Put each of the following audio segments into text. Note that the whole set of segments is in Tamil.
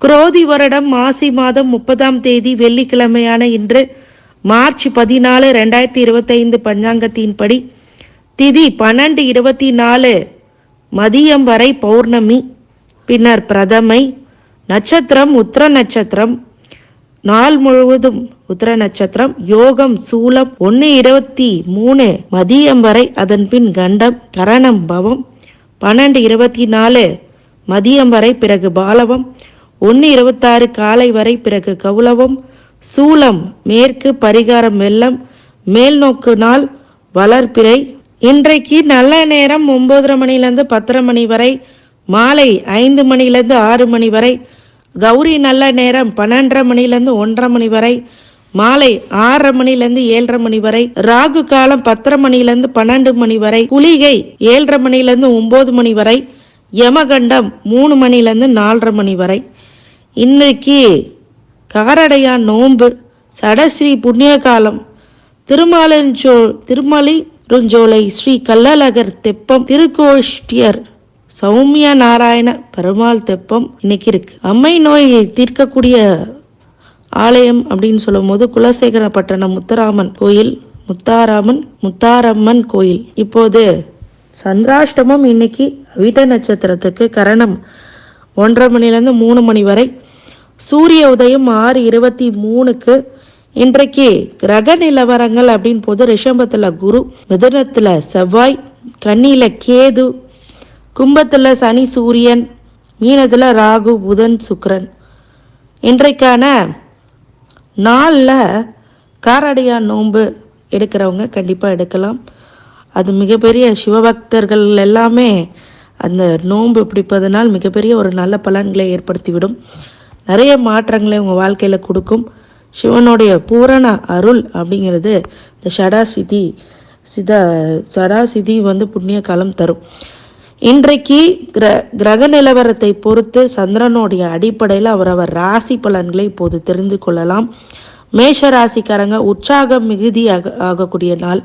குரோதி வருடம் மாசி மாதம் முப்பதாம் தேதி வெள்ளிக்கிழமையான இன்று மார்ச் பதினாலு ரெண்டாயிரத்தி இருபத்தைந்து பஞ்சாங்கத்தின்படி திதி பன்னெண்டு இருபத்தி நாலு மதியம் வரை பௌர்ணமி பின்னர் பிரதமை நட்சத்திரம் உத்திர நட்சத்திரம் நாள் முழுவதும் உத்திர நட்சத்திரம் யோகம் சூலம் ஒன்று இருபத்தி மூணு மதியம் வரை அதன் பின் கண்டம் கரணம் பவம் பன்னெண்டு இருபத்தி நாலு மதியம் வரை பிறகு பாலவம் ஒன்று இருபத்தாறு காலை வரை பிறகு கவுளவம் சூலம் மேற்கு பரிகாரம் வெள்ளம் மேல் நோக்கு நாள் வளர்பிறை இன்றைக்கு நல்ல நேரம் ஒம்பதரை மணிலேருந்து பத்தரை மணி வரை மாலை ஐந்து மணிலேருந்து ஆறு மணி வரை கௌரி நல்ல நேரம் பன்னெண்டரை மணிலேருந்து ஒன்றரை மணி வரை மாலை ஆறரை மணிலேருந்து ஏழரை மணி வரை ராகு காலம் பத்தரை மணிலேருந்து பன்னெண்டு மணி வரை குளிகை ஏழரை மணிலேருந்து ஒம்பது மணி வரை யமகண்டம் மூணு மணிலேருந்து நாலரை மணி வரை. இன்னைக்கு காரடையான் நோன்பு சடஸ்ரீ புண்ணிய காலம் திருமாலஞ்சோ திருமலிருஞ்சோலை ஸ்ரீ கள்ளழகர் தெப்பம் திருக்கோஷ்டியர் சௌமிய நாராயண பெருமாள் தெப்பம் இன்னைக்கு இருக்கு. அம்மை நோயை தீர்க்கக்கூடிய ஆலயம் அப்படின்னு சொல்லும் போது குலசேகரப்பட்டணம் முத்தராமன் கோயில் முத்தாராமன் முத்தாரம்மன் கோயில். இப்போது சந்திராஷ்டமம் இன்னைக்கு வீட்ட நட்சத்திரத்துக்கு கரணம் ஒன்றரை மணிலேருந்து மூணு மணி வரை சூரிய உதயம் ஆறு இருபத்தி மூணுக்கு இன்றைக்கு கிரக நிலவரங்கள் அப்படின்னு போது ரிஷபத்தில் குரு மிதுனத்தில் செவ்வாய் கண்ணியில் கேது கும்பத்தில் சனி சூரியன் மீனத்தில் ராகு புதன் சுக்ரன் இன்றைக்கான நாளில் காரடையான் நோன்பு எடுக்கிறவங்க கண்டிப்பாக எடுக்கலாம். அது மிகப்பெரிய சிவபக்தர்கள் எல்லாமே அந்த நோன்பு பிடிப்பதனால் மிகப்பெரிய ஒரு நல்ல பலன்களை ஏற்படுத்திவிடும். நிறைய மாற்றங்களை உங்கள் வாழ்க்கையில் கொடுக்கும். சிவனுடைய பூரண அருள் அப்படிங்கிறது இந்த ஷடாசிதி சித சடாசிதி வந்து புண்ணிய காலம் தரும். இன்றைக்கு கிர கிரக நிலவரத்தை பொறுத்து சந்திரனுடைய அடிப்படையில் அவரவர் ராசி பலன்களை இப்போது தெரிந்து கொள்ளலாம். மேஷ ராசிக்காரங்க உற்சாகம் மிகுதி ஆக ஆகக்கூடிய நாள்.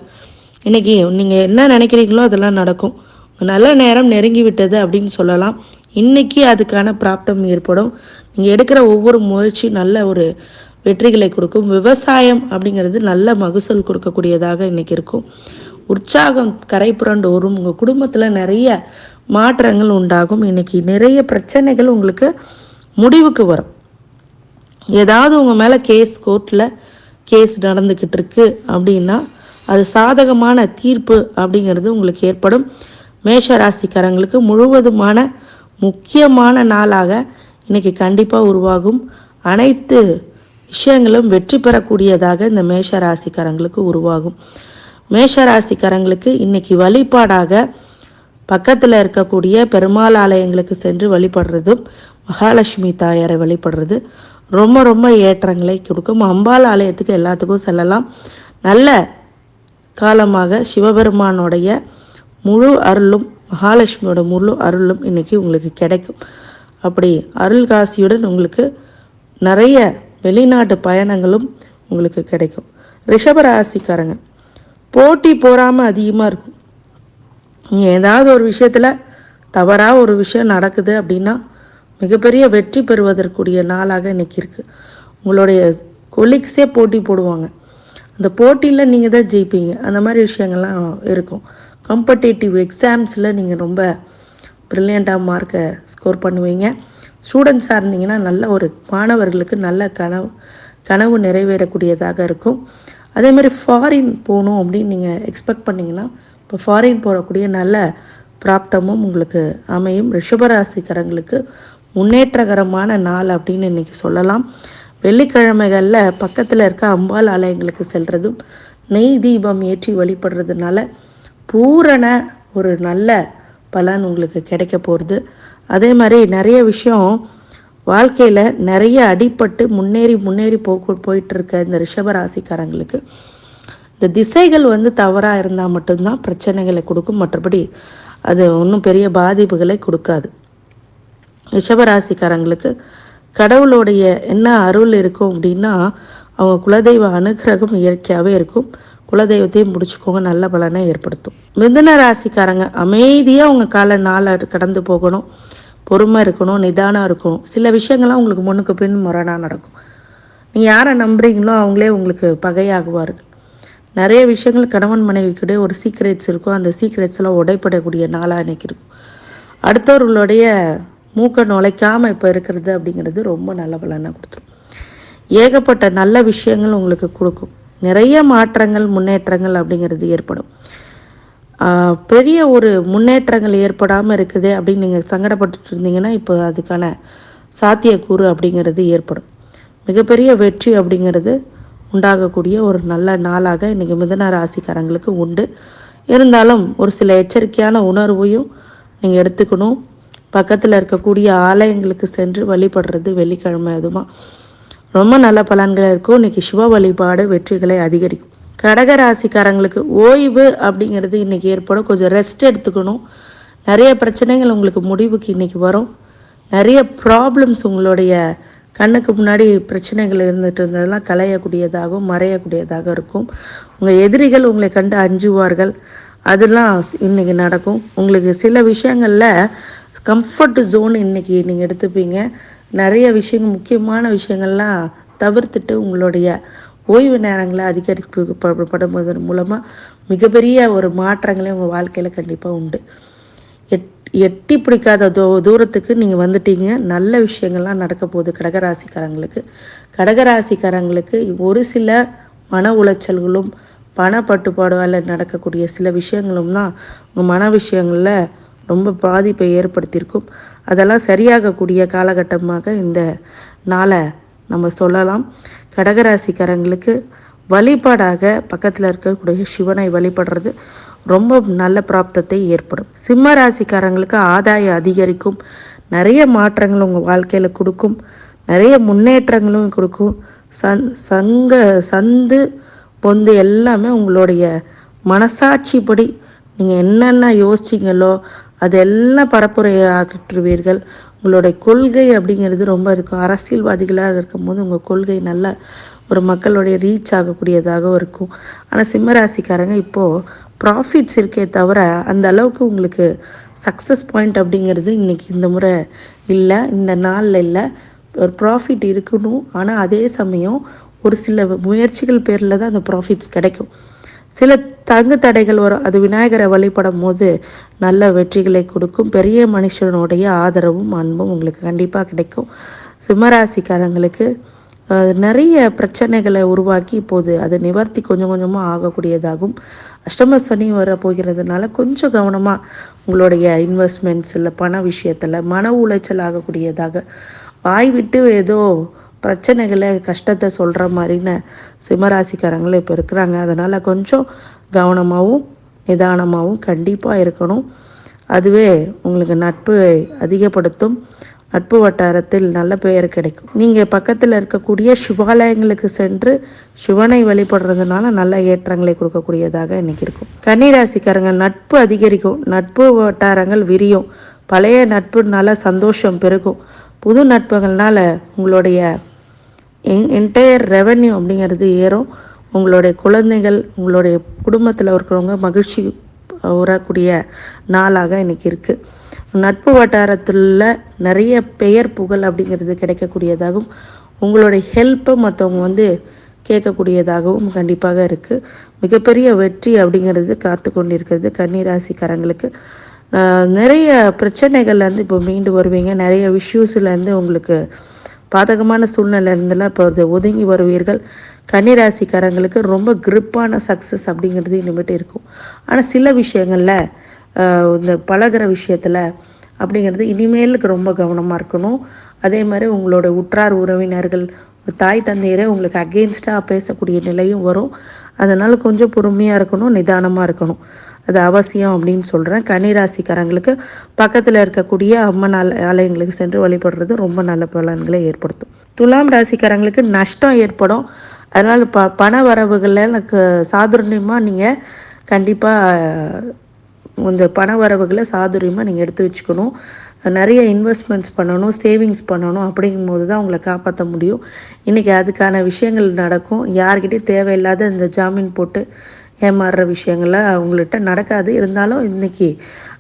இன்னைக்கு நீங்கள் என்ன நினைக்கிறீங்களோ அதெல்லாம் நடக்கும். நல்ல நேரம் நெருங்கி விட்டது அப்படின்னு சொல்லலாம். இன்னைக்கு அதுக்கான பிராப்தம் ஏற்படும். நீங்கள் எடுக்கிற ஒவ்வொரு முயற்சி நல்ல ஒரு வெற்றிகளை கொடுக்கும். விவசாயம் அப்படிங்கிறது நல்ல மகசூல் கொடுக்கக்கூடியதாக இன்றைக்கி இருக்கும். உற்சாகம் கரை புரண்டு வரும். உங்கள் குடும்பத்தில் நிறைய மாற்றங்கள் உண்டாகும். இன்றைக்கி நிறைய பிரச்சனைகள் உங்களுக்கு முடிவுக்கு வரும். ஏதாவது உங்கள் மேலே கேஸ் கோர்ட்டில் கேஸ் நடந்துக்கிட்டு இருக்கு அப்படின்னா அது சாதகமான தீர்ப்பு அப்படிங்கிறது உங்களுக்கு ஏற்படும். மேஷ ராசிக்காரங்களுக்கு முழுவதுமான முக்கியமான நாளாக இன்றைக்கி கண்டிப்பாக உருவாகும். அனைத்து விஷயங்களும் வெற்றி பெறக்கூடியதாக இந்த மேஷ ராசிக்காரங்களுக்கு உருவாகும். மேஷ ராசிக்காரங்களுக்கு இன்றைக்கி வழிபாடாக பக்கத்தில் இருக்கக்கூடிய பெருமாள் ஆலயங்களுக்கு சென்று வழிபடுறதும் மகாலட்சுமி தாயாரை வழிபடுறது ரொம்ப ரொம்ப ஏற்றங்களை கொடுக்கும். அம்பாள் ஆலயத்துக்கு எல்லாத்துக்கும் செல்லலாம். நல்ல காலமாக சிவபெருமானுடைய முழு அருளும் மகாலட்சுமியோட முழு அருளும் இன்றைக்கி உங்களுக்கு கிடைக்கும். அப்படி அருள் காசியுடன் உங்களுக்கு நிறைய வெளிநாட்டு பயணங்களும் உங்களுக்கு கிடைக்கும். ரிஷபராசிக்காரங்க போட்டி போகாமல் அதிகமாக இருக்கும். நீங்கள் ஏதாவது ஒரு விஷயத்தில் தவறாக ஒரு விஷயம் நடக்குது அப்படின்னா மிகப்பெரிய வெற்றி பெறுவதற்குரிய நாளாக இன்றைக்கி இருக்குது உங்களுடைய கொலீக்ஸே போட்டி போடுவாங்க. அந்த போட்டியில் நீங்கள் தான் ஜெயிப்பீங்க. அந்த மாதிரி விஷயங்கள்லாம் இருக்கும். காம்படேட்டிவ் எக்ஸாம்ஸில் நீங்கள் ரொம்ப ப்ரில்லியண்ட்டாக மார்க்கை ஸ்கோர் பண்ணுவீங்க. ஸ்டூடெண்ட்ஸாக இருந்தீங்கன்னா நல்ல ஒரு மாணவர்களுக்கு நல்ல கனவு கனவு நிறைவேறக்கூடியதாக இருக்கும். அதே மாதிரி ஃபாரின் போகணும் அப்படின்னு நீங்கள் எக்ஸ்பெக்ட் பண்ணிங்கன்னா இப்போ ஃபாரின் போகக்கூடிய நல்ல பிராப்தமும் உங்களுக்கு அமையும். ரிஷபராசிக்காரங்களுக்கு முன்னேற்றகரமான நாள் அப்படின்னு இன்றைக்கி சொல்லலாம். வெள்ளிக்கிழமைகளில் பக்கத்தில் இருக்க அம்பாள் ஆலயங்களுக்கு செல்கிறதும் நெய் தீபம் ஏற்றி வழிபடுறதுனால பூரண ஒரு நல்ல பலன் உங்களுக்கு கிடைக்க போகிறது அதே மாதிரி நிறைய விஷயம் வாழ்க்கையில் நிறைய அடிபட்டு முன்னேறி முன்னேறி போ போயிட்டுருக்க இந்த ரிஷபராசிக்காரங்களுக்கு இந்த திசைகள் வந்து தவறாக இருந்தால் மட்டும்தான் பிரச்சனைகளை கொடுக்கும். மற்றபடி அது ஒன்றும் பெரிய பாதிப்புகளை கொடுக்காது. ரிஷபராசிக்காரங்களுக்கு கடவுளுடைய என்ன அருள் இருக்கும் அப்படின்னா அவங்க குலதெய்வ அனுகிரகம் இயற்கையாகவே இருக்கும். குலதெய்வத்தையும் முடிச்சுக்கோங்க நல்ல பலனை ஏற்படுத்தும். மிதுன ராசிக்காரங்க அமைதியாக அவங்க கால நாளை கடந்து போகணும். பொறுமை இருக்கணும் நிதானம் இருக்கணும். சில விஷயங்கள்லாம் உங்களுக்கு முன்னுக்கு பின் முரணாக நடக்கும். நீங்கள் யாரை நம்புறீங்களோ அவங்களே உங்களுக்கு பகையாகுவார்கள் நிறைய விஷயங்கள் கணவன் மனைவிக்கிட்டே ஒரு சீக்ரெட்ஸ் இருக்கும். அந்த சீக்ரெட்ஸ்லாம் உடைப்படக்கூடிய நாளாக அன்னைக்கு இருக்கும். அடுத்தவர்களுடைய மூக்கை நுழைக்காமல் இப்போ இருக்கிறது அப்படிங்கிறது ரொம்ப நல்ல பலனை கொடுத்துரும். ஏகப்பட்ட நல்ல விஷயங்கள் உங்களுக்கு கொடுக்கும். நிறைய மாற்றங்கள் முன்னேற்றங்கள் அப்படிங்கிறது ஏற்படும். பெரிய ஒரு முன்னேற்றங்கள் ஏற்படாமல் இருக்குது அப்படின்னு நீங்கள் சங்கடப்பட்டுட்டு இருந்தீங்கன்னா இப்போ அதுக்கான சாத்தியக்கூறு அப்படிங்கிறது ஏற்படும். மிகப்பெரிய வெற்றி அப்படிங்கிறது உண்டாகக்கூடிய ஒரு நல்ல நாளாக இன்றைக்கி மிதன ராசிக்காரங்களுக்கு உண்டு. இருந்தாலும் ஒரு சில எச்சரிக்கையான உணர்வையும் நீங்கள் எடுத்துக்கணும். பக்கத்தில் இருக்கக்கூடிய ஆலயங்களுக்கு சென்று வழிபடுறது வெள்ளிக்கிழமை அதுமா ரொம்ப நல்ல பலன்களாக இருக்கும். இன்றைக்கி சிவ வழிபாடு வெற்றிகளை அதிகரிக்கும். கடக ராசிக்காரங்களுக்கு ஓய்வு அப்படிங்கிறது இன்னைக்கு ஏற்படும். கொஞ்சம் ரெஸ்ட் எடுத்துக்கணும். நிறைய பிரச்சனைகள் உங்களுக்கு முடிவுக்கு இன்றைக்கி வரும். நிறைய ப்ராப்ளம்ஸ் உங்களுடைய கண்ணுக்கு முன்னாடி பிரச்சனைகள் இருந்துட்டு இருந்ததெல்லாம் களையக்கூடியதாகவும் மறையக்கூடியதாக இருக்கும். உங்கள் எதிரிகள் உங்களை கண்டு அஞ்சுவார்கள். அதெல்லாம் இன்னைக்கு நடக்கும். உங்களுக்கு சில விஷயங்களில் கம்ஃபர்ட் ஜோன் இன்னைக்கு நீங்கள் எடுத்துப்பீங்க. நிறைய விஷயங்கள் முக்கியமான விஷயங்கள்லாம் தவிர்த்துட்டு உங்களுடைய ஓய்வு நேரங்களை அதிகரிக்கப்படுவதன் மூலமாக மிகப்பெரிய ஒரு மாற்றங்களே உங்கள் வாழ்க்கையில் கண்டிப்பாக உண்டு. எட் எட்டி பிடிக்காத தூ தூரத்துக்கு நீங்கள் வந்துட்டீங்க. நல்ல விஷயங்கள்லாம் நடக்க போகுது கடகராசிக்காரங்களுக்கு. கடகராசிக்காரங்களுக்கு ஒரு சில மன உளைச்சல்களும் பணப்பட்டுப்பாடால் நடக்கக்கூடிய சில விஷயங்களும் தான் உங்கள் மன விஷயங்களில் ரொம்ப பாதிப்பை ஏற்படுத்தியிருக்கும். அதெல்லாம் சரியாகக்கூடிய காலகட்டமாக இந்த நாளை நம்ம சொல்லலாம். கடகராசிக்காரங்களுக்கு வழிபாடாக பக்கத்தில் இருக்கக்கூடிய சிவனை வழிபடுறது ரொம்ப நல்ல பிராப்தத்தை ஏற்படும். சிம்ம ராசிக்காரங்களுக்கு ஆதாயம் அதிகரிக்கும். நிறைய மாற்றங்கள் உங்கள் வாழ்க்கையில் கொடுக்கும். நிறைய முன்னேற்றங்களும் கொடுக்கும். சந் சங்க சந்து பொந்து எல்லாமே உங்களுடைய மனசாட்சிப்படி நீங்கள் என்னென்ன யோசிச்சிங்களோ அதெல்லாம் பரப்புரையாற்றுவீர்கள். உங்களுடைய கொள்கை அப்படிங்கிறது ரொம்ப இருக்கும். அரசியல்வாதிகளாக இருக்கும்போது உங்கள் கொள்கை நல்ல ஒரு மக்களுடைய ரீச் ஆகக்கூடியதாக இருக்கும். ஆனால் சிம்மராசிக்காரங்க இப்போது ப்ராஃபிட்ஸ் இருக்கே தவிர அந்த அளவுக்கு உங்களுக்கு சக்ஸஸ் பாயிண்ட் அப்படிங்கிறது இன்றைக்கி இந்த முறை இல்லை இந்த நாளில் இல்லை. ஒரு ப்ராஃபிட் இருக்கணும். ஆனால் அதே சமயம் ஒரு சில முயற்சிகள் பேரில் தான் அந்த ப்ராஃபிட்ஸ் கிடைக்கும். சில தங்கு தடைகள் வரும். அது விநாயகரை வழிபடும் போது நல்ல வெற்றிகளை கொடுக்கும். பெரிய மனுஷனுடைய ஆதரவும் அன்பும் உங்களுக்கு கண்டிப்பாக கிடைக்கும். சிம்மராசிக்காரங்களுக்கு நிறைய பிரச்சனைகளை உருவாக்கி இப்போது அதை நிவர்த்தி கொஞ்சம் கொஞ்சமாக ஆகக்கூடியதாகும். அஷ்டம சனி வர போகிறதுனால கொஞ்சம் கவனமாக உங்களுடைய இன்வெஸ்ட்மெண்ட்ஸில் பண விஷயத்தில் மன உளைச்சல் ஆகக்கூடியதாக. வாய் விட்டு ஏதோ பிரச்சனைகளை கஷ்டத்தை சொல்கிற மாதிரின்னு சிம்மராசிக்காரங்களும் இப்போ இருக்கிறாங்க. அதனால் கொஞ்சம் கவனமாகவும் நிதானமாகவும் கண்டிப்பாக இருக்கணும். அதுவே உங்களுக்கு நட்பு அதிகப்படுத்தும். நட்பு வட்டாரத்தில் நல்ல பெயர் கிடைக்கும். நீங்கள் பக்கத்தில் இருக்கக்கூடிய சிவாலயங்களுக்கு சென்று சிவனை வழிபடுறதுனால நல்ல ஏற்றங்களை கொடுக்கக்கூடியதாக இன்னைக்கு இருக்கும். கன்னிராசிக்காரங்க நட்பு அதிகரிக்கும். நட்பு வட்டாரங்கள் விரியும். பழைய நட்புனால சந்தோஷம் பெருகும். புது நட்புகள்னால உங்களுடைய என் என்டையர் ரெவென்யூ அப்படிங்கிறது ஏறும். உங்களுடைய குழந்தைகள் உங்களுடைய குடும்பத்தில் இருக்கிறவங்க மகிழ்ச்சி உறக்கூடிய நாளாக இன்னைக்கு இருக்குது நட்பு வட்டாரத்தில் நிறைய பெயர் புகழ் அப்படிங்கிறது கிடைக்கக்கூடியதாகவும் உங்களுடைய ஹெல்ப்பை மற்றவங்க வந்து கேட்கக்கூடியதாகவும் கண்டிப்பாக இருக்குது மிகப்பெரிய வெற்றி அப்படிங்கிறது காத்து கொண்டிருக்கிறது கன்னிராசிக்காரங்களுக்கு. நிறைய பிரச்சனைகள்லேருந்து இப்போ மீண்டு வருவீங்க. நிறைய இஷ்யூஸ்லேருந்து உங்களுக்கு பாதகமான சூழ்நிலை இப்போ அது ஒதுங்கி வருவீர்கள். கன்னிராசிக்காரங்களுக்கு ரொம்ப கிரிப்பான சக்ஸஸ் அப்படிங்கிறது இனிமேட்டு இருக்கும். ஆனால் சில விஷயங்களில் இந்த பழகுற விஷயத்தில் அப்படிங்கிறது இனிமேலுக்கு ரொம்ப கவனமாக இருக்கணும். அதே மாதிரி உங்களோட உற்றார் உறவினர்கள் உங்கள் தாய் தந்தையரே உங்களுக்கு அகெயின்ஸ்டாக பேசக்கூடிய நிலையும் வரும். அதனால் கொஞ்சம் பொறுமையாக இருக்கணும் நிதானமாக இருக்கணும். அது அவசியம் அப்படின்னு சொல்கிறேன் கன்னிராசிக்காரங்களுக்கு பக்கத்தில் இருக்கக்கூடிய அம்மன் ஆல ஆலயங்களுக்கு சென்று வழிபடுறது ரொம்ப நல்ல பலன்களை ஏற்படுத்தும். துலாம் ராசிக்காரங்களுக்கு நஷ்டம் ஏற்படும். அதனால் ப பண வரவுகளில் எனக்கு சாதுரியமாக நீங்கள் கண்டிப்பாக இந்த பண வரவுகளை சாதுரியமாக நீங்கள் எடுத்து வச்சுக்கணும். நிறைய இன்வெஸ்ட்மெண்ட்ஸ் பண்ணணும் சேவிங்ஸ் பண்ணணும் அப்படிங்கும்போது தான் உங்களை காப்பாற்ற முடியும். இன்றைக்கி அதுக்கான விஷயங்கள் நடக்கும். யார்கிட்டையும் தேவையில்லாத இந்த ஜாமீன் போட்டு ஏமாறுற விஷயங்கள்லாம் அவங்கள்ட்ட நடக்காது. இருந்தாலும் இன்றைக்கி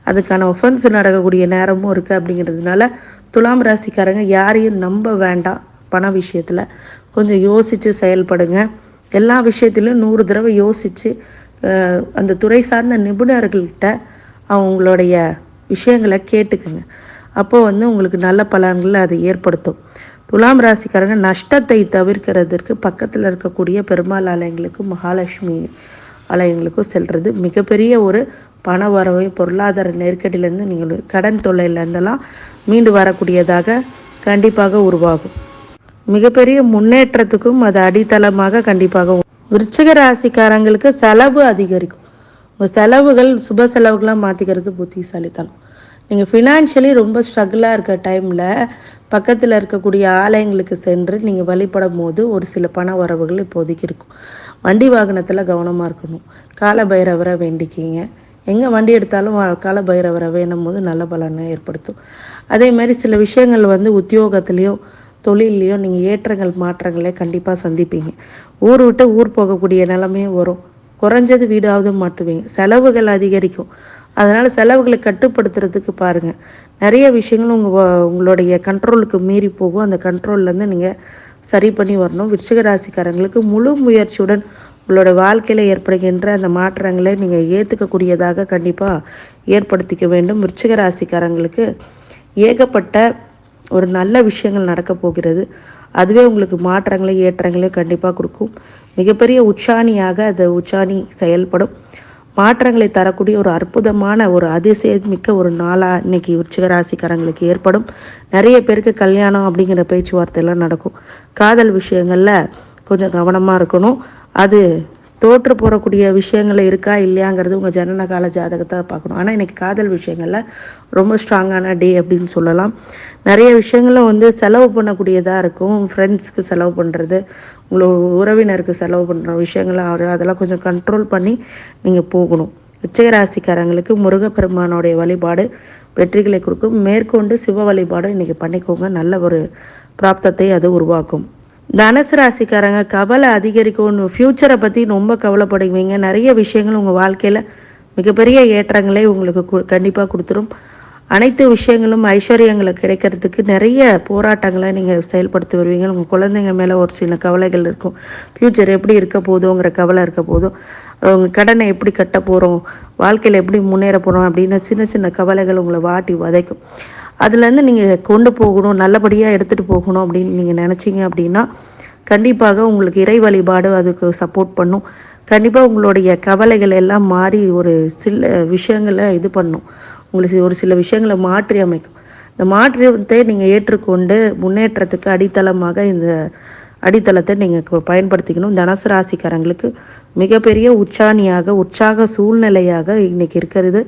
அதுக்கான ஒஃபென்ஸ் நடக்கக்கூடிய நேரமும் இருக்குது அப்படிங்கிறதுனால துலாம் ராசிக்காரங்க யாரையும் நம்ப வேண்டாம் பண விஷயத்தில். கொஞ்சம் யோசித்து செயல்படுங்க. எல்லா விஷயத்துலையும் நூறு தடவை யோசித்து அந்த துறை சார்ந்த நிபுணர்கள்கிட்ட அவங்களுடைய விஷயங்களை கேட்டுக்குங்க. அப்போது வந்து உங்களுக்கு நல்ல பலன்களை அது ஏற்படுத்தும். துலாம் ராசிக்காரங்க நஷ்டத்தை தவிர்க்கிறதுக்கு பக்கத்தில் இருக்கக்கூடிய பெருமாள் ஆலயங்களுக்கு மகாலட்சுமி ஆலயங்களுக்கும் செல்வது மிகப்பெரிய ஒரு பண வரவை பொருளாதார நெருக்கடியிலேருந்து நீங்கள் கடன் தொல்லையிலேருந்தெல்லாம் மீண்டு வரக்கூடியதாக கண்டிப்பாக உருவாகும். மிகப்பெரிய முன்னேற்றத்துக்கும் அது அடித்தளமாக கண்டிப்பாக விருச்சிக ராசிக்காரங்களுக்கு செலவு அதிகரிக்கும். உங்கள் செலவுகள் சுப செலவுகளாக மாற்றிக்கிறது புத்திசாலித்தனம். நீங்கள் ஃபினான்ஷியலி ரொம்ப ஸ்ட்ரகிளாக இருக்க டைமில் பக்கத்தில் இருக்கக்கூடிய ஆலயங்களுக்கு சென்று நீங்கள் வழிபடும் போது ஒரு சில பண வரவுகள் இப்போதைக்கு இருக்கும். வண்டி வாகனத்தில் கவனமாக இருக்கணும். கால பைரவரை வேண்டிக்கிங்க. எங்கே வண்டி எடுத்தாலும் கால பைரவரை வேணும் போது நல்ல பலனை ஏற்படுத்தும். அதே மாதிரி சில விஷயங்கள் வந்து உத்தியோகத்துலேயும் தொழிலையும் நீங்கள் ஏற்றங்கள் மாற்றங்களே கண்டிப்பாக சந்திப்பீங்க. ஊர் விட்டு ஊர் போகக்கூடிய நிலமையும் வரும். குறைஞ்சது வீடாவது மாட்டுவீங்க. செலவுகள் அதிகரிக்கும். அதனால் செலவுகளை கட்டுப்படுத்துறதுக்கு பாருங்கள் நிறைய விஷயங்கள் உங்கள் உங்களுடைய கண்ட்ரோலுக்கு மீறி போகும். அந்த கண்ட்ரோல்லேருந்து நீங்கள் சரி பண்ணி வரணும். விருச்சிக ராசிக்காரங்களுக்கு முழு முயற்சியுடன் உங்களோட வாழ்க்கையில் ஏற்படுகின்ற அந்த மாற்றங்களை நீங்கள் ஏற்றுக்கக்கூடியதாக கண்டிப்பாக ஏற்படுத்திக்க வேண்டும். விருச்சிக ராசிக்காரங்களுக்கு ஏகப்பட்ட ஒரு நல்ல விஷயங்கள் நடக்க போகிறது. அதுவே உங்களுக்கு மாற்றங்களையும் ஏற்றங்களையும் கண்டிப்பாக கொடுக்கும். மிகப்பெரிய உச்சாணியாக அது உச்சாணி செயல்படும். மாற்றங்களை தரக்கூடிய ஒரு அற்புதமான ஒரு அதிசயமிக்க ஒரு நாளாக இன்றைக்கி விருச்சிகராசிக்காரங்களுக்கு ஏற்படும். நிறைய பேருக்கு கல்யாணம் அப்படிங்கிற பேச்சுவார்த்தையெல்லாம் நடக்கும். காதல் விஷயங்களில் கொஞ்சம் கவனமாக இருக்கணும். அது தோற்று போகக்கூடிய விஷயங்கள் இருக்கா இல்லையாங்கிறது உங்கள் ஜனன கால ஜாதகத்தை பார்க்கணும். ஆனால் இன்றைக்கி காதல் விஷயங்களில் ரொம்ப ஸ்ட்ராங்கான டே அப்படின்னு சொல்லலாம். நிறைய விஷயங்களும் வந்து செலவு பண்ணக்கூடியதாக இருக்கும். ஃப்ரெண்ட்ஸுக்கு செலவு பண்ணுறது உங்களோட உறவினருக்கு செலவு பண்ணுற விஷயங்களை அதெல்லாம் கொஞ்சம் கண்ட்ரோல் பண்ணி நீங்கள் போகணும். உச்சகராசிக்காரங்களுக்கு முருகப்பெருமானோடைய வழிபாடு வெற்றிகளை கொடுக்கும். மேற்கொண்டு சிவ வழிபாடு இன்றைக்கி பண்ணிக்கோங்க. நல்ல ஒரு பிராப்தத்தை அது உருவாக்கும். தனுசு ராசிக்காரங்க கவலை அதிகரிக்கும். ஃப்யூச்சரை பற்றி ரொம்ப கவலைப்படுவீங்க. நிறைய விஷயங்கள் உங்கள் வாழ்க்கையில் மிகப்பெரிய ஏற்றங்களை உங்களுக்கு கண்டிப்பாக கொடுத்துரும். அனைத்து விஷயங்களும் ஐஸ்வர்யங்களை கிடைக்கிறதுக்கு நிறைய போராட்டங்களை நீங்கள் செயல்படுத்தி வருவீங்க. உங்கள் குழந்தைங்க மேலே ஒரு சில கவலைகள் இருக்கும். ஃப்யூச்சர் எப்படி இருக்க போதுங்கிற கவலை இருக்க போதும். உங்கள் கடனை எப்படி கட்ட போகிறோம் வாழ்க்கையில் எப்படி முன்னேற போகிறோம் அப்படின்னு சின்ன சின்ன கவலைகள் உங்களை வாட்டி வதைக்கும். அதுலேருந்து நீங்கள் கொண்டு போகணும் நல்லபடியாக எடுத்துகிட்டு போகணும் அப்படின்னு நீங்கள் நினச்சிங்க அப்படின்னா கண்டிப்பாக உங்களுக்கு இறை வழிபாடு அதுக்கு சப்போர்ட் பண்ணும். கண்டிப்பாக உங்களுடைய கவலைகள் எல்லாம் மாறி ஒரு சில விஷயங்களை இது பண்ணும். உங்களுக்கு ஒரு சில விஷயங்களை மாற்றி அமைக்கும். இந்த மாற்றத்தை நீங்கள் ஏற்றுக்கொண்டு முன்னேற்றத்துக்கு அடித்தளமாக இந்த அடித்தளத்தை நீங்கள் பயன்படுத்திக்கணும். தனுசு ராசிக்காரங்களுக்கு மிகப்பெரிய உச்சாணியாக உற்சாக சூழ்நிலையாக இன்றைக்கி இருக்கிறது.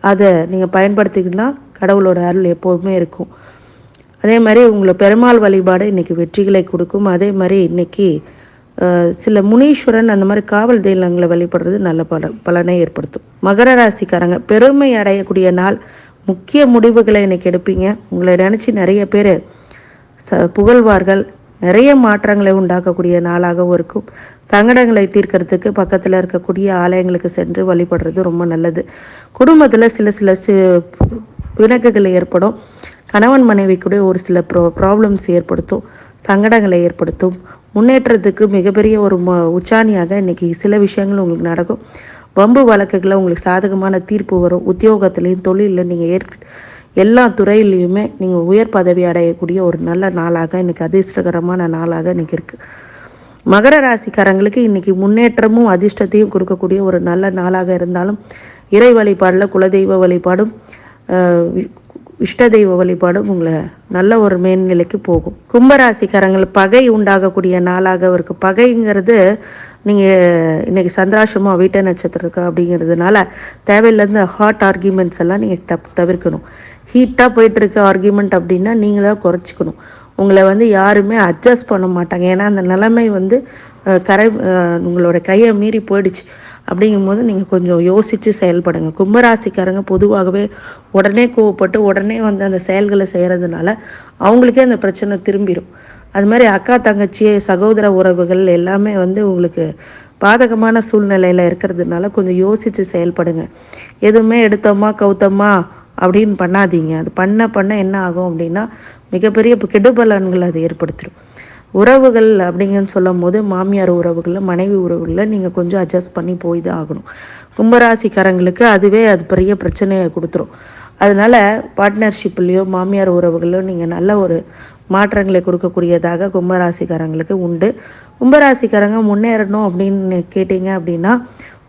அதை நீங்கள் பயன்படுத்திக்கலாம் கடவுளோட அருள் எப்போதுமே இருக்கும். அதே மாதிரி உங்களை பெருமாள் வழிபாடு இன்றைக்கி வெற்றிகளை கொடுக்கும். அதே மாதிரி இன்றைக்கி சில முனீஸ்வரன் அந்த மாதிரி காவல் தெய்வங்களை வழிபடுறது நல்ல பல பலனை ஏற்படுத்தும். மகர ராசிக்காரங்க பெருமை அடையக்கூடிய நாள் முக்கிய முடிவுகளை இன்றைக்கி எடுப்பீங்க. உங்களை நினச்சி நிறைய பேர் ச புகழ்வார்கள். நிறைய மாற்றங்களை உண்டாக்கக்கூடிய நாளாகவும் இருக்கும். சங்கடங்களை தீர்க்கறதுக்கு பக்கத்தில் இருக்கக்கூடிய ஆலயங்களுக்கு சென்று வழிபடுறது ரொம்ப நல்லது. குடும்பத்தில் சில சில விளக்குகள் ஏற்படும். கணவன் மனைவி கூட ஒரு சில ப்ரோ ப்ராப்ளம்ஸ் ஏற்படுத்தும். சங்கடங்களை ஏற்படுத்தும். முன்னேற்றத்துக்கு மிகப்பெரிய ஒரு உச்சாணியாக இன்றைக்கி சில விஷயங்கள் உங்களுக்கு நடக்கும். வம்பு வழக்குகளை உங்களுக்கு சாதகமான தீர்ப்பு வரும். உத்தியோகத்துலேயும் தொழிலில் நீங்கள் ஏற் எல்லா துறையிலையுமே நீங்கள் உயர் பதவி அடையக்கூடிய ஒரு நல்ல நாளாக இன்றைக்கி அதிர்ஷ்டகரமான நாளாக இன்றைக்கி இருக்குது மகர ராசிக்காரங்களுக்கு இன்றைக்கி முன்னேற்றமும் அதிர்ஷ்டத்தையும் கொடுக்கக்கூடிய ஒரு நல்ல நாளாக இருந்தாலும் இறை வழிபாடில் குலதெய்வ வழிபாடும் இஷ்ட தெய்வ வழிபாடும் உங்களை நல்ல ஒரு மேல்நிலைக்கு போகும். கும்பராசிக்காரங்கள் பகை உண்டாகக்கூடிய நாளாக இருக்கு. பகைங்கிறது நீங்கள் இன்றைக்கி சந்திராசமாக வீட்டை நட்சத்திரம் அப்படிங்கிறதுனால தேவையில்லாத ஹாட் ஆர்கியூமெண்ட்ஸ் எல்லாம் நீங்கள் தப் தவிர்க்கணும். ஹீட்டாக போயிட்டுருக்க ஆர்கியூமெண்ட் அப்படின்னா நீங்களாக குறைச்சிக்கணும். உங்களை வந்து யாருமே அட்ஜஸ்ட் பண்ண மாட்டாங்க. ஏன்னா அந்த நிலைமை வந்து கரை உங்களோட கையை மீறி போயிடுச்சு. அப்படிங்கும்போது நீங்கள் கொஞ்சம் யோசித்து செயல்படுங்க. கும்பராசிக்காரங்க பொதுவாகவே உடனே கோவப்பட்டு உடனே வந்து அந்த செயல்களை செய்கிறதுனால அவங்களுக்கே அந்த பிரச்சனை திரும்பிடும் அது மாதிரி அக்கா தங்கச்சி சகோதர உறவுகள் எல்லாமே வந்து உங்களுக்கு பாதகமான சூழ்நிலையில் இருக்கிறதுனால கொஞ்சம் யோசித்து செயல்படுங்க. எதுவுமே எடுத்தோமா கவுத்தோமா அப்படின்னு பண்ணாதீங்க. அது பண்ண பண்ண என்ன ஆகும் அப்படின்னா மிகப்பெரிய கெடுபலன்கள் அது ஏற்படுத்திடும். உறவுகள் அப்படிங்கன்னு சொல்லும் போது மாமியார் உறவுகளில் மனைவி உறவுகளில் நீங்கள் கொஞ்சம் அட்ஜஸ்ட் பண்ணி போய் தான் ஆகணும். கும்பராசிக்காரங்களுக்கு அதுவே அது பெரிய பிரச்சனையை கொடுத்துரும். அதனால் பார்ட்னர்ஷிப்லேயோ மாமியார் உறவுகளோ நீங்கள் நல்ல ஒரு மாற்றங்களை கொடுக்கக்கூடியதாக கும்பராசிக்காரங்களுக்கு உண்டு. கும்பராசிக்காரங்க முன்னேறணும் அப்படின்னு கேட்டிங்க அப்படின்னா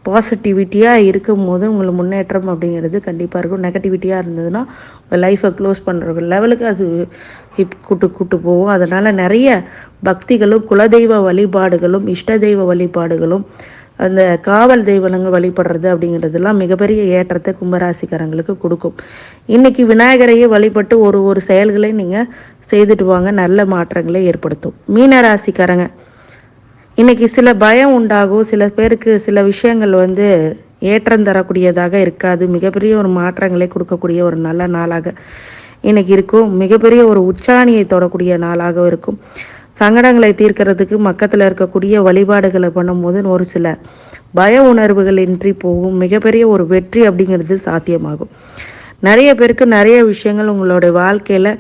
பாசிட்டிவிட்டியாக இருக்கும் போது உங்களை முன்னேற்றம் அப்படிங்கிறது கண்டிப்பாக இருக்கும். நெகட்டிவிட்டியாக இருந்ததுன்னா உங்கள் லைஃப்பை க்ளோஸ் பண்ணுற லெவலுக்கு அது கூட்டு கூட்டு போகும். அதனால் நிறைய பக்திகளும் குலதெய்வ வழிபாடுகளும் இஷ்ட தெய்வ வழிபாடுகளும் அந்த காவல் தெய்வங்கள் வழிபடுறது அப்படிங்கிறதுலாம் மிகப்பெரிய ஏற்றத்தை கும்பராசிக்காரங்களுக்கு கொடுக்கும். இன்றைக்கி விநாயகரையே வழிபட்டு ஒரு ஒரு செயல்களை நீங்கள் செய்துட்டு வாங்க. நல்ல மாற்றங்களை ஏற்படுத்தும். மீனராசிக்காரங்க இன்றைக்கி சில பயம் உண்டாகும். சில பேருக்கு சில விஷயங்கள் வந்து ஏற்றம் தரக்கூடியதாக இருக்காது. மிகப்பெரிய ஒரு மாற்றங்களை கொடுக்கக்கூடிய ஒரு நல்ல நாளாக இன்றைக்கி இருக்கும். மிகப்பெரிய ஒரு உச்சாணியை தொடக்கூடிய நாளாகவும் இருக்கும். சங்கடங்களை தீர்க்கிறதுக்கு மக்கத்தில் இருக்கக்கூடிய வழிபாடுகளை பண்ணும்போது ஒரு சில பய உணர்வுகள் இன்றி போகும். மிகப்பெரிய ஒரு வெற்றி அப்படிங்கிறது சாத்தியமாகும். நிறைய பேருக்கு நிறைய விஷயங்கள் உங்களுடைய வாழ்க்கையில்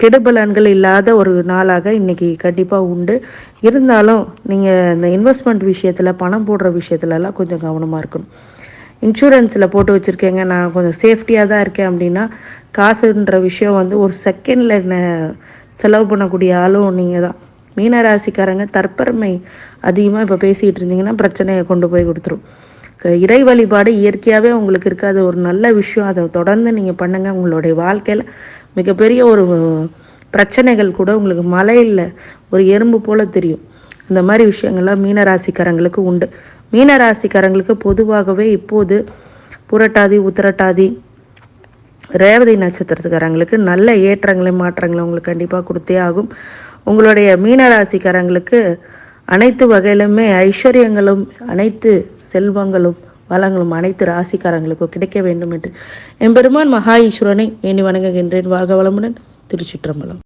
கெடுபலன்கள் இல்லாத ஒரு நாளாக இன்றைக்கி கண்டிப்பாக உண்டு. இருந்தாலும் நீங்கள் இந்த இன்வெஸ்ட்மெண்ட் விஷயத்தில் பணம் போடுற விஷயத்துலலாம் கொஞ்சம் கவனமாக இருக்கணும். இன்சூரன்ஸில் போட்டு வச்சுருக்கேங்க. நான் கொஞ்சம் சேஃப்டியாக தான் இருக்கேன் அப்படின்னா காசுன்ற விஷயம் வந்து ஒரு செகண்டில் என்ன செலவு பண்ணக்கூடிய ஆளும் நீங்கள் தான். மீனராசிக்காரங்க தற்பெருமை அதிகமாக இப்போ பேசிகிட்டு இருந்தீங்கன்னா பிரச்சனையை கொண்டு போய் கொடுத்துரும். இறை வழிபாடு இயற்கையாகவே உங்களுக்கு இருக்காது. ஒரு நல்ல விஷயம். அதை தொடர்ந்து நீங்கள் பண்ணுங்கள் உங்களுடைய வாழ்க்கையில் மிகப்பெரிய ஒரு பிரச்சனைகள் கூட உங்களுக்கு மலையில் ஒரு எறும்பு போல் தெரியும். இந்த மாதிரி விஷயங்கள்லாம் மீனராசிக்காரங்களுக்கு உண்டு. மீனராசிக்காரங்களுக்கு பொதுவாகவே இப்போது புரட்டாதி உத்திரட்டாதி ரேவதி நட்சத்திரத்துக்காரங்களுக்கு நல்ல ஏற்றங்களை மாற்றங்களை உங்களுக்கு கண்டிப்பாக கொடுத்தே ஆகும். உங்களுடைய மீனராசிக்காரங்களுக்கு அனைத்து வகையிலுமே ஐஸ்வர்யங்களும் அனைத்து செல்வங்களும் வளங்களும் அனைத்து ராசிக்காரங்களுக்கும் கிடைக்க வேண்டும் என்று எம்பெருமான் மகா ஈஸ்வரனை வேண்டி வணங்குகின்றேன். வாழ்க வளமுடன் திருச்சிற்றம்பலம்.